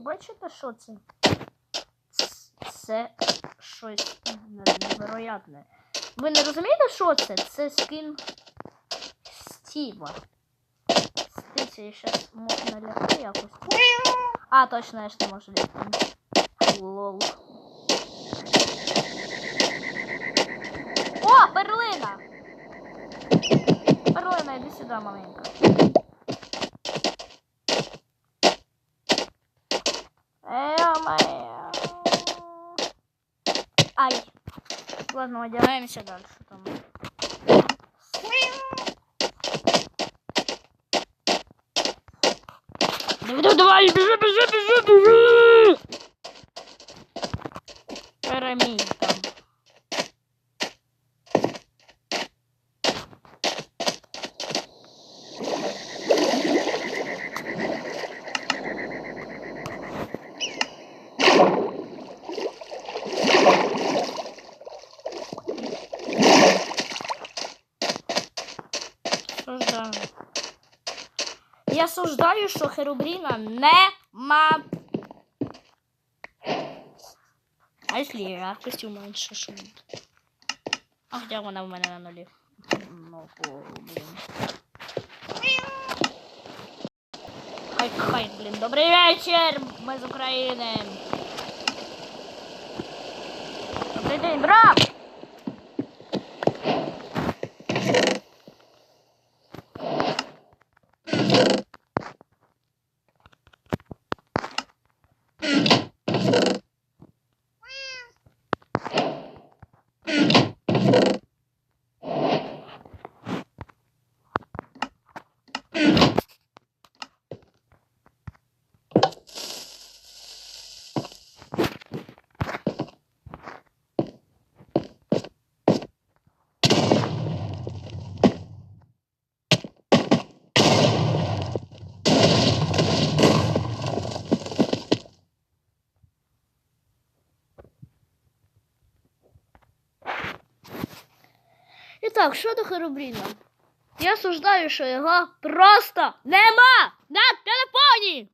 бачите, що це? Це щось невероятне. Ви не розумієте, що це? Це скін Стіва. Стиця, я щас можна лягти якось. А, точно, я ж не можу лягти. Лол. О, перлина! Перлина, іди сюди, маленька. Ай. Ладно, одеваемся дальше там. Давай, давай, давай, бежи, бежи, бежи, бежи! Перемій там. Осуждаю. Я осуждаю, що Херубріна нема. А якщо яркості менше, що? А хоча вона в мене на нулі. Ну, блін. Хай, хай, блін. Добрий вечір! Ми з України. Добрий день, брат! І що до Херобріна. Я суждаю, що його просто нема на телефоні.